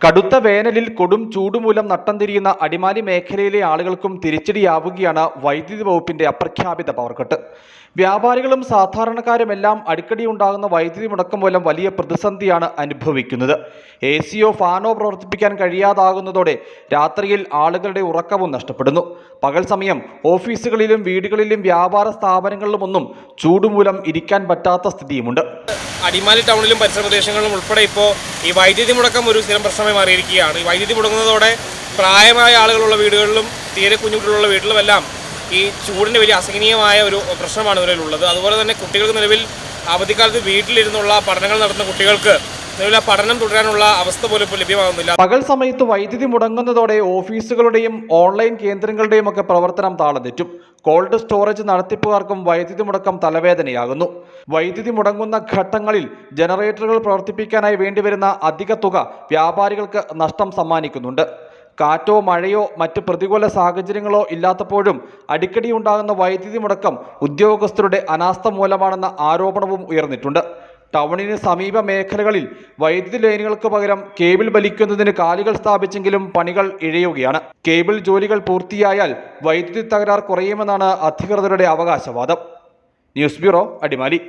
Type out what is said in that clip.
കടുത്ത വേനലിൽ കൊടും ചൂടുമൂലം നട്ടം തിരിയുന്ന അടിമാലി മേഖലയിലെ ആളുകൾക്കും തിരിച്ചടിയാവുകയാണ് വൈദ്യുതി വകുപ്പിന്റെ അപ്രഖ്യാപിത പവർക്കട്ട് കട്ട് വ്യാപാരികളും സാധാരണക്കാരുമെല്ലാം അടിക്കടി ഉണ്ടാകുന്ന വൈദ്യുതി മുടക്കം മൂലം വലിയ പ്രതിസന്ധിയാണ് അനുഭവിക്കുന്നത്. എ സിയോ ഫാനോ പ്രവർത്തിപ്പിക്കാൻ കഴിയാതാകുന്നതോടെ രാത്രിയിൽ ആളുകളുടെ ഉറക്കവും നഷ്ടപ്പെടുന്നു. പകൽ സമയം ഓഫീസുകളിലും വീടുകളിലും വ്യാപാര സ്ഥാപനങ്ങളിലുമൊന്നും ചൂടുമൂലം ഇരിക്കാൻ പറ്റാത്ത സ്ഥിതിയുമുണ്ട്. അടിമാലി ടൗണിലും പരിസര പ്രദേശങ്ങളിലും ഉൾപ്പെടെ ഇപ്പോൾ ഈ വൈദ്യുതി മുടക്കം ഒരു സ്ഥിരം പ്രശ്നമായി മാറിയിരിക്കുകയാണ്. ഈ വൈദ്യുതി മുടങ്ങുന്നതോടെ പ്രായമായ ആളുകളുള്ള വീടുകളിലും തീരെ കുഞ്ഞുകുട്ടികളുള്ള വീട്ടിലുമെല്ലാം ഈ ചൂടിന്റെ വലിയ അസഹനീയമായ ഒരു പ്രശ്നമാണ് നിലവിലുള്ളത്. അതുപോലെ തന്നെ കുട്ടികൾക്ക് നിലവിൽ അവധിക്കാലത്ത് വീട്ടിലിരുന്നുള്ള പഠനങ്ങൾ നടത്തുന്ന കുട്ടികൾക്ക് നിലവിൽ പഠനം തുടരാനുള്ള അവസ്ഥ പോലും ഇപ്പോൾ ലഭ്യമാകുന്നില്ല. പകൽ സമയത്ത് വൈദ്യുതി മുടങ്ങുന്നതോടെ ഓഫീസുകളുടെയും ഓൺലൈൻ കേന്ദ്രങ്ങളുടെയും ഒക്കെ പ്രവർത്തനം താളം തെറ്റും കോൾഡ് സ്റ്റോറേജ് നടത്തിപ്പുകാർക്കും വൈദ്യുതി മുടക്കം തലവേദനയാകുന്നു. വൈദ്യുതി മുടങ്ങുന്ന ഘട്ടങ്ങളിൽ ജനറേറ്ററുകൾ പ്രവർത്തിപ്പിക്കാനായി വേണ്ടിവരുന്ന അധിക തുക വ്യാപാരികൾക്ക് നഷ്ടം സമ്മാനിക്കുന്നുണ്ട്. കാറ്റോ മഴയോ മറ്റ് പ്രതികൂല സാഹചര്യങ്ങളോ ഇല്ലാത്തപ്പോഴും അടിക്കടി ഉണ്ടാകുന്ന വൈദ്യുതി മുടക്കം ഉദ്യോഗസ്ഥരുടെ അനാസ്ഥ മൂലമാണെന്ന ആരോപണവും ഉയർന്നിട്ടുണ്ട്. ടൗണിന് സമീപ മേഖലകളിൽ വൈദ്യുതി ലൈനുകൾക്ക് പകരം കേബിൾ വലിക്കുന്നതിന് കാലുകൾ സ്ഥാപിച്ചെങ്കിലും പണികൾ ഇഴയുകയാണ്. കേബിൾ ജോലികൾ പൂർത്തിയായാൽ വൈദ്യുതി തകരാർ കുറയുമെന്നാണ് അധികൃതരുടെ അവകാശവാദം. News bureau Adimali.